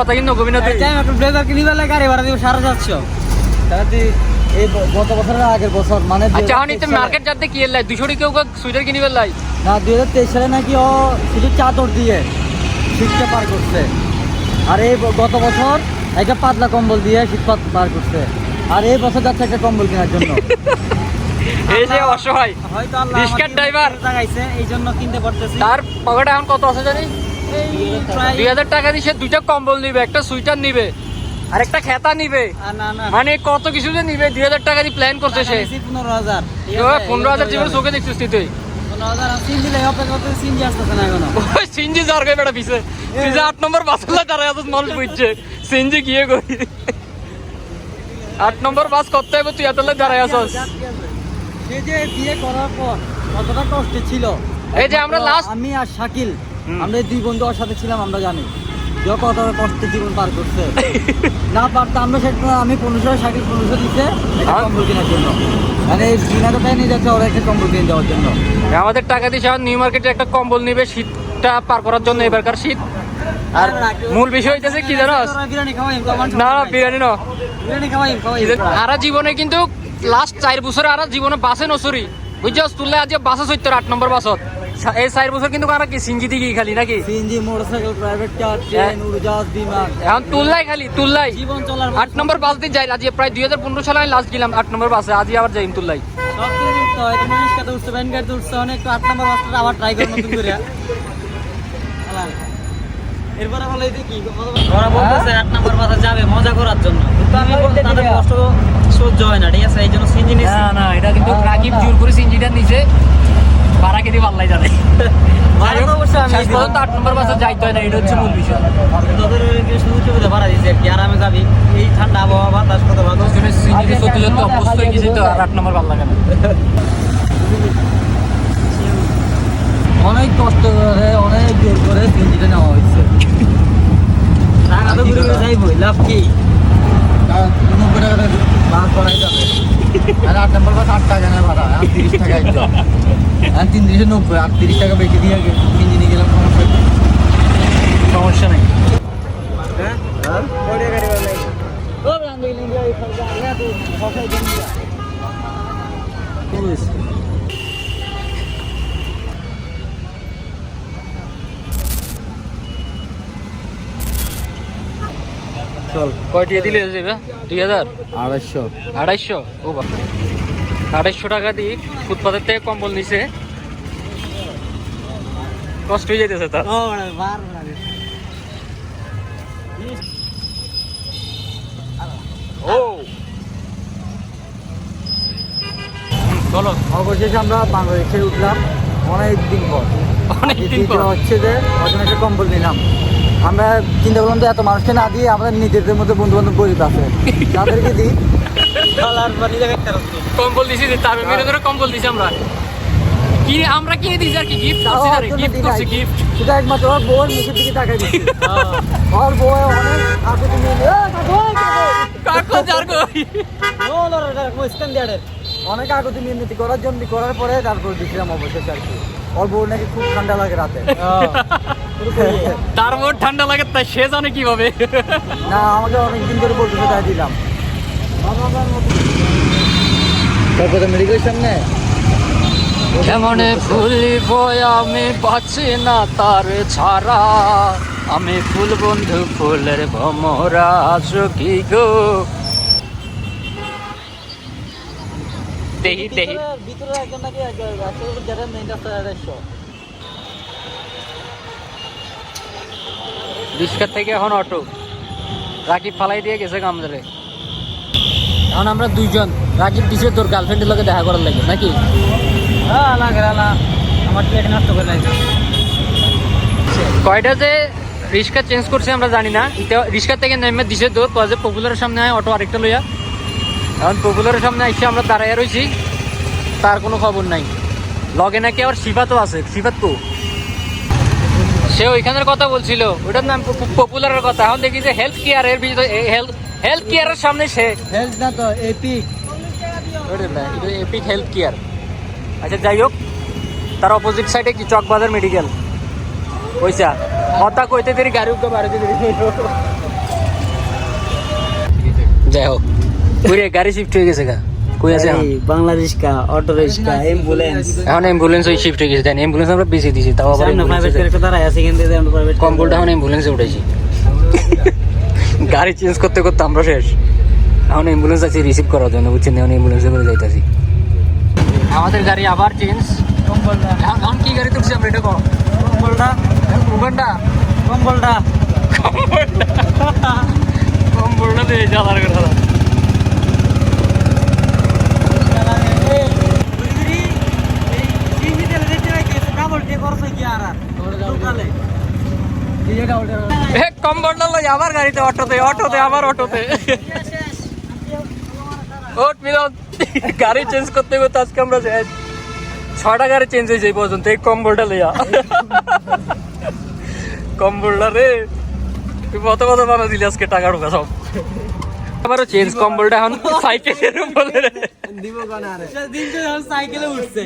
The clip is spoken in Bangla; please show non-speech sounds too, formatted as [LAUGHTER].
কথা কিন্তু গোবিন্দ টাইম একটা ব্লেজার কিনিবার লাগে গাড়ি ভাড়া দিব সাড়ে সাতশো। তাহলে এই গত বছরের আগের বছর মানে আচ্ছা এখন 2023 মার্কেট যাতে কি এলাই দুশো কেউ সুইটার কিনিবে লাই না দুই হাজার তেইশ সালে নাকি ও শুধু চাদর দিয়ে শীতটা পার করছে। আর এই গত বছর একটা পাতলা কম্বল দিয়ে শীত পাত পার করছে। আর এই বছর যাচ্ছে একটা কম্বল কেনার জন্য। [LAUGHS] এই যে অসহায়। হয়তো আল্লাহ ড্রাইভার। এই জন্য কিনতে পারতেছি। তার পকেটে এখন কত আছে জানি? দুই হাজার টাকা দিয়ে সে দুইটা কম্বল নিবে একটা সুইটার নিবে আর একটা খেতা নিবে। মানে কত কিছু যে নিবে দুই হাজার টাকা দিয়ে প্ল্যান করছে সে। পনেরো হাজার। পনেরো হাজার জীবন চোখে দেখছিস তুই সিনজি যার গে বেটা পিছে। তুই যে আট নম্বর বাস হলে তারা এত মানুষ বুঝছে। সিনজি গিয়ে করি আট নম্বর বাস করতে হবে তুই এতলে দাঁড়ায় আসস সে যে বিয়ে করার পর কতটা কষ্ট ছিল। এই যে আমরা লাস্ট আমি আর শাকিল। আমরা দুই বন্ধু ওর সাথে ছিলাম আমরা জানি। যে ও কতটা কষ্টে জীবন পার করছে। [LAUGHS] না পারতাম আমরা সেটা আমি পনেরোশো শাকিল পনেরোশো দিতে কম্বল কেনার জন্য। মানে বিনা নিয়ে যাচ্ছে ওরা একটা কম্বল কিনে দেওয়ার জন্য। আমাদের টাকা দিয়ে সে নিউ মার্কেটে একটা কম্বল নিবে শীতটা পার করার জন্য এবারকার শীত। আর মূল বিষয় হইতেছে কি জানো? না না, বিরিয়ানি না আরা জীবনে কিন্তু লাস্ট চার বছরে আরা জীবনে বাসে নসুরি। বুঝছস? তুললে আজ বাসে সত্তর আট নম্বর বাসত। এই চার বছর কিন্তু আর কি সিঞ্জি দিকে খালি নাকি? CNG motorcycle private car train উড়োজাহাজ বিমান। এখন তুললাই খালি তুললাই। জীবন চলার আট নম্বর বাস দিয়ে যাই আজ প্রায় দুই হাজার পনেরো সালে আমি লাস্ট গেলাম আট নম্বর বাসে আজই আবার যাই তুললাই। সব কিছু উঠতে হয় তুমি রিক্সাতে উঠছে ভ্যান গাড়িতে উঠছে অনেক আট নম্বর বাসটা আবার ট্রাই করো নতুন করে। এরপরে বলে দেখি ওরা বলতেছে আট নম্বর বাসে যাবে মজা করার জন্য। কিন্তু আমি বলছি তাদের কষ্ট সহ্য হয় না ঠিক আছে? এই জন্য সিঞ্জি নিচ্ছি না না এটা কিন্তু রাকিব জোর করে সিঞ্জিটা নিচে ভাড়া কেটে পাল্লাই যাবে। ভাড়া তো অবশ্যই আমি শেষ পর্যন্ত আট নম্বর বাসে যাইতে হয় না এটা হচ্ছে মূল বিষয়। তোদের সুযোগ সুবিধা বাড়া দিয়েছে কি আরামে যাবি এই ঠান্ডা আবহাওয়া বাতাস কত ভালো তুমি সত্যি সত্যি অভ্যস্ত হয়ে গেছি তো আর আট নম্বর ভালো লাগে না অনেক কষ্ট করে অনেক জোর করে সিএনজিটা নেওয়া হয়েছে। টাকা তো ঘুরে লাভ কি? টাকা করাই যাবে। আর আট নম্বর বাস আট টাকা তিরিশ টাকা একদম। আর তিন তিরিশে নব্বই আর তিরিশ টাকা বেশি দিয়ে কিনে নিয়ে গেলাম সমস্যা সমস্যা নেই। হ্যাঁ? দিন চল কয়টি দিলে দুই হাজার? আড়াইশো। আড়াইশো? ও বাবা। আড়াইশো টাকা দিয়ে ফুটপাতের থেকে কম্বল নিছে। কষ্ট হয়ে যাইতেছে তার। ও চলো অবশেষে আমরা বাংলাদেশে উঠলাম অনেক দিন পর। অনেকদিন পর। হচ্ছে যে ওখানে একটা কম্বল নিলাম। আমরা চিন্তা করলাম যে এত মানুষকে না দিয়ে আমরা নিজেদের মধ্যে বন্ধু বান্ধব গরিব আছে। [LAUGHS] তাদেরকে দিই কম্বল দিছি মেরে ধরে কম্বল দিছি আমরা। কি আমরা কিনে দিছি আর কি? গিফট করছি আরে গিফট করছি গিফট সেটা একমাত্র ওর মুখের দিকে তাকাই ওর বউ অনেক নিয়ে এ, কাকু, কাকু। কাকো যার কই? নো স্ক্যান দিয়াড়ে অনেক নিয়ে নীতি করার জন্য করার পরে তারপর দিচ্ছিলাম অবশেষে আর কি। ওর বউ নাকি খুব ঠান্ডা লাগে রাতে। তার মোট ঠান্ডা লাগে তাই সে জানে কীভাবে। না আমাকে অনেকদিন ধরে বলতেছে তাই দিলাম। তারপরে মেডিকেল সামনে? কেমনে ভুলিব আমি বাঁচি না তার ছাড়া। আমি ফুল বন্ধু ফুলের ভমরা আছো কি গো? দেহি দেহি। ভিতরে একজন নাকি মেইন রাস্তা আড়াইশো রিক্সার থেকে এখন অটো। রাকিব ফালাই দিয়ে গেছে গামদারে এখন আমরা দুইজন। রাজীব দিছে তোর গার্লফ্রেন্ডের লগে দেখা করার লাগে নাকি? হ্যাঁ লাগে আলা আমার প্লেট নষ্ট করে লাগছে কয়টা যে রিক্সা চেঞ্জ করছে আমরা জানি না। রিক্সা থেকে নেমে দিছে তোর কয় যে পপুলারের সামনে আয় অটো আরেকটা লইয়া। এখন পপুলারের সামনে এসে আমরা দাঁড়াইয়া রয়েছি তার কোনো খবর নাই। লগে নাকি আবার শিফাতও আছে শিফাত কো? সে ওইখানের কথা বলছিল ওটার নাম পপুলারের কথা। এখন দেখি যে হেলথ কেয়ারের হেলথ হেলথ কেয়ারের সামনে সে। হেলথ না তো এপিক এপিক হেলথ কেয়ার আচ্ছা যাই হোক তার অপোজিট সাইডে কি চকবাজার মেডিকেল পয়সা কথা কইতে দেরি গাড়ি উঠতে পারে যাই হোক কইরে গাড়ি শিফট হয়ে গেছে গা। কই আছে এখন? Bangla rickshaw auto rickshaw ambulance এখন অ্যাম্বুলেন্স ওই শিফট হয়ে গেছে। দেন অ্যাম্বুলেন্স আমরা বেশি দিছি তাও আবার প্রাইভেট করে দাঁড়ায় আছে কিন্তু আমরা প্রাইভেট কম্বলটা এখন অ্যাম্বুলেন্সে উঠেছি গাড়ি চেঞ্জ করতে করতে আমরা শেষ। এখন অ্যাম্বুলেন্স আছে রিসিভ করার জন্য বুঝছেন? এখন অ্যাম্বুলেন্সে করে যাইতাছি। আমাদের গাড়ি আবার চেঞ্জ কম্বলটা এখন কি গাড়ি তুলছি আমরা এটা কম কম্বলটা। উগান্ডা কম্বলটা। কম্বলটা দিয়ে জ্বালার কথা এ কম্বলটা লই আবার গাড়িতে, অটোতে অটোতে আবার অটোতে। ওট মিলন। গাড়ি চেঞ্জ করতে করতে আজকে আমরা। ছটা গাড়ি চেঞ্জ হয়েছে এই পর্যন্ত, এই কম্বলটা লইয়া। কম্বলটা রে, তুই কত কত বানা দিলি আজকে টাকা ঢোকা সব। আবারও চেঞ্জ কম্বলটা এখন সাইকেলের উপরে। সাইকেলে উঠছে।